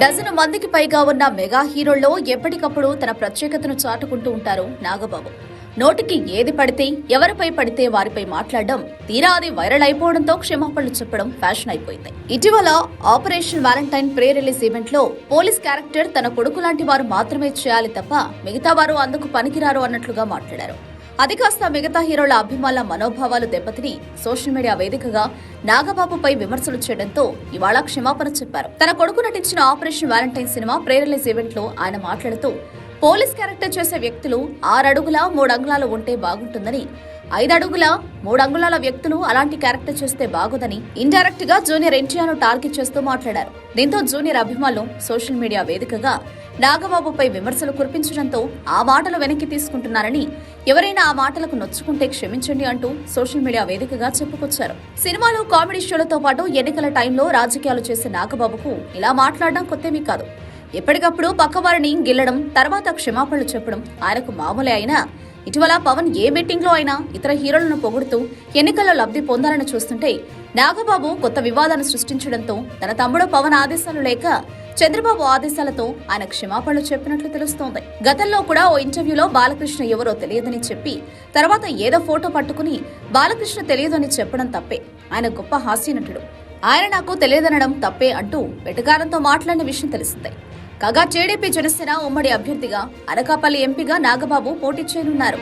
Dozen మందికి పైగా ఉన్న మెగా హీరోల్లో ఎప్పటికప్పుడు తన ప్రత్యేకతను చాటుకుంటూ ఉంటారు నాగబాబు. నోటికి ఏది పడితే ఎవరిపై పడితే వారిపై మాట్లాడడం తీరా అది వైరల్ అయిపోవడంతో క్షమాపణలు చెప్పడం ఫ్యాషన్ అయిపోయింది. ఇటీవల ఆపరేషన్ వ్యాలంటైన్ ప్రే రిలీజ్ ఈవెంట్లో పోలీస్ క్యారెక్టర్ తన కొడుకు లాంటి వారు మాత్రమే చేయాలి తప్ప మిగతా వారు అందుకు పనికిరారు అన్నట్లుగా మాట్లాడారు. అది కాస్త మిగతా హీరోల అభిమానుల మనోభావాలు దెబ్బతిని సోషల్ మీడియా వేదికగా నాగబాబుపై విమర్శలు చేయడంతో ఇవాళ క్షమాపణ చెప్పారు. తన కొడుకు నటించిన Operation Valentine cinema pre release ఈవెంట్లో ఆయన మాట్లాడుతూ పోలీస్ క్యారెక్టర్ చేసే వ్యక్తులు ఆరడుగుల మూడు అంగుళాలు ఉంటే బాగుంటుందని ఐదు అడుగుల మూడు అంగుళాల వ్యక్తులు అలాంటి క్యారెక్టర్ చేస్తే బాగోదని ఇండైరెక్ట్గా జూనియర్ ఎన్టీఆర్ను టార్గెట్ చేస్తూ మాట్లాడారు. దీంతో జూనియర్ అభిమానులు సోషల్ మీడియా వేదికగా నాగబాబుపై విమర్శలు కురిపించడంతో ఆ మాటలు వెనక్కి తీసుకుంటున్నారని ఎవరైనా ఆ మాటలకు నొచ్చుకుంటే క్షమించండి అంటూ సోషల్ మీడియా వేదికగా చెప్పుకొచ్చారు. సినిమాలు కామెడీ షోలతో పాటు ఎన్నికల టైంలో రాజకీయాలు చేసే నాగబాబుకు ఇలా మాట్లాడడం కొత్తేమీ కాదు. ఎప్పటికప్పుడు పక్కవారిని గిల్లడం తర్వాత క్షమాపణలు చెప్పడం ఆయనకు మామూలే అయినా ఇటీవల పవన్ ఏ మీటింగ్లో అయినా ఇతర హీరోలను పొగుడుతూ ఎన్నికల్లో లబ్ధి పొందాలని చూస్తుంటే నాగబాబు కొత్త వివాదాన్ని సృష్టించడంతో తన తమ్ముడు పవన్ ఆదేశాలు లేక చంద్రబాబు ఆదేశాలతో ఆయన క్షమాపణలు చెప్పినట్లు తెలుస్తోంది. గతంలో కూడా ఓ ఇంటర్వ్యూలో బాలకృష్ణ ఎవరో తెలియదని చెప్పి తర్వాత ఏదో ఫోటో పట్టుకుని బాలకృష్ణ తెలియదని చెప్పడం తప్పే. ఆయన గొప్ప హాస్యనటుడు. ఆయన నాకు తెలియదనడం తప్పే అంటూ వెటకారంతో మాట్లాడిన విషయం తెలిసిందే. కాగా టీడీపీ జనసేన ఉమ్మడి అభ్యర్థిగా అనకాపల్లి ఎంపీగా నాగబాబు పోటీ చేయనున్నారు.